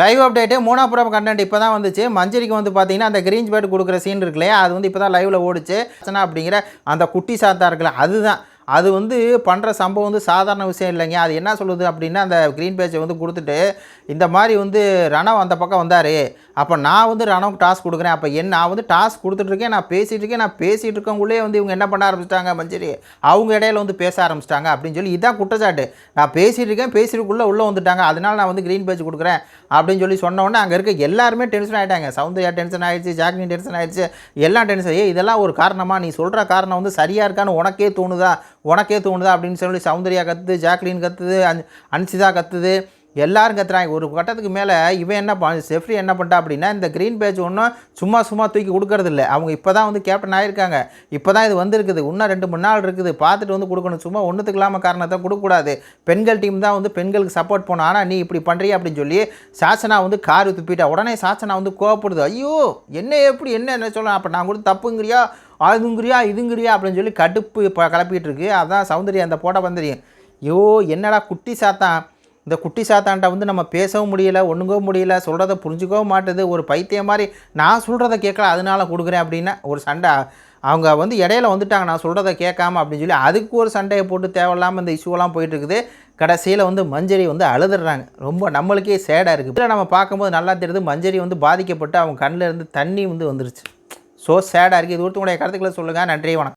Live update மூணாப்புறம் content இப்போ தான் வந்துச்சு. மஞ்சரிக்கு வந்து பார்த்தீங்கன்னா அந்த கிரீன் பேட் கொடுக்குற சீன் இருக்கு இல்லையா? அது வந்து இப்போ தான் லைவில் ஓடிச்சு. அர்ச்சனா அப்படிங்கிற அந்த குட்டி சாத்தா இருக்குல்ல அதுதான். அது வந்து பண்ணுற சம்பவம் வந்து சாதாரண விஷயம் இல்லைங்க. அது என்ன சொல்லுது அப்படின்னா அந்த க்ரீன் பேஜை வந்து கொடுத்துட்டு இந்த மாதிரி வந்து ரணவ் அந்த பக்கம் வந்தார். அப்போ நான் வந்து ரணவுக்கு டாஸ்க் கொடுக்குறேன். அப்போ என்ன நான் வந்து டாஸ்க் கொடுத்துட்ருக்கேன் நான் பேசிகிட்டு இருக்கேன் நான் பேசிகிட்டு இருக்கவங்களே வந்து இவங்க என்ன பண்ண ஆரம்பிச்சிட்டாங்க மஞ்சரி? அவங்க இடையில வந்து பேச ஆரம்பிச்சிட்டாங்க அப்படின்னு சொல்லி இதான் குற்றச்சாட்டு. நான் பேசிகிட்டு இருக்கேன் பேசிட்டுக்குள்ளே உள்ளே வந்துட்டாங்க. அதனால நான் வந்து க்ரீன் பேஜ் கொடுக்குறேன் அப்படின்னு சொல்லி சொன்ன உடனே அங்கே இருக்க எல்லாருமே டென்ஷன் ஆகிட்டாங்க சவுந்தர்யா டென்ஷன் ஆகிடுச்சு ஜாக்னி டென்ஷன் ஆகிடுச்சு எல்லாம் டென்ஷன் ஏ இதெல்லாம் ஒரு காரணமாக நீ சொல்கிற காரணம் வந்து சரியாக இருக்கான்னு உனக்கே தோணுதா? உனக்கே தோணுதா? அப்படின்னு சொல்லி சௌந்தர்யா கற்றுது ஜாக்லின் கற்றுது அன் அன்சிதா கத்துது. எல்லாரும் கத்துறாங்க. ஒரு கட்டத்துக்கு மேலே இவன் என்ன பண்ண செஃப்ரி என்ன பண்ணிட்டா அப்படின்னா இந்த க்ரீன் பேஜ் ஒன்றும் சும்மா சும்மா தூக்கி கொடுக்கறது இல்லை. அவங்க இப்போ தான் வந்து கேப்டன் ஆகியிருக்காங்க இப்போ தான் இது வந்திருக்குது. இன்னும் ரெண்டு மூணு நாள் இருக்குது. பார்த்துட்டு வந்து கொடுக்கணும். சும்மா ஒன்றுத்துக்கு இல்லாமல் காரணத்தை கொடுக்கக்கூடாது. பெண்கள் டீம் தான் வந்து பெண்களுக்கு சப்போர்ட் பண்ணணும் ஆனால் நீ இப்படி பண்ணுறிய அப்படின்னு சொல்லி சாசனா வந்து கார் துப்பிட்டா உடனே சாசனா வந்து கோவப்படுது. ஐயோ என்ன எப்படி என்ன என்ன சொல்லலாம். அப்போ நான் கூட தப்புங்கிறியா? அதுங்கிறியா இதுங்கிறியா? அப்படின்னு சொல்லி கடுப்பு இப்போ கிளப்பிகிட்டு இருக்கு. அதான் சௌந்தர்யா அந்த போட வந்துரியும் ஐயோ என்னடா குட்டி சாத்தான். இந்த குட்டி சாத்தான்ட்ட வந்து நம்ம பேசவும் முடியல ஒன்றுங்கவும் முடியல சொல்கிறத புரிஞ்சுக்கவும் மாட்டுது. ஒரு பைத்தியம் மாதிரி நான் சொல்கிறத கேட்கல அதனால கொடுக்குறேன் அப்படின்னா ஒரு சண்டை. அவங்க வந்து இடையில வந்துட்டாங்க நான் சொல்கிறத கேட்காம அப்படின்னு சொல்லி அதுக்கு ஒரு சண்டையை போட்டு தேவையில்லாமல் இந்த இஷ்யூலாம் போயிட்டு இருக்குது கடைசியில் வந்து மஞ்சரி வந்து அழுதுடுறாங்க. ரொம்ப நம்மளுக்கே சேடாக இருக்குது இதில் நம்ம பார்க்கும்போது நல்லா தெரியுது மஞ்சரி வந்து பாதிக்கப்பட்டு அவங்க கண்ணில் இருந்து தண்ணி வந்து வந்துருச்சு. ஸோ சேடாக இருக்குது இது ஒருத்தவங்களுடைய கருத்துக்களை சொல்லுங்கள் நன்றி வணக்கம்.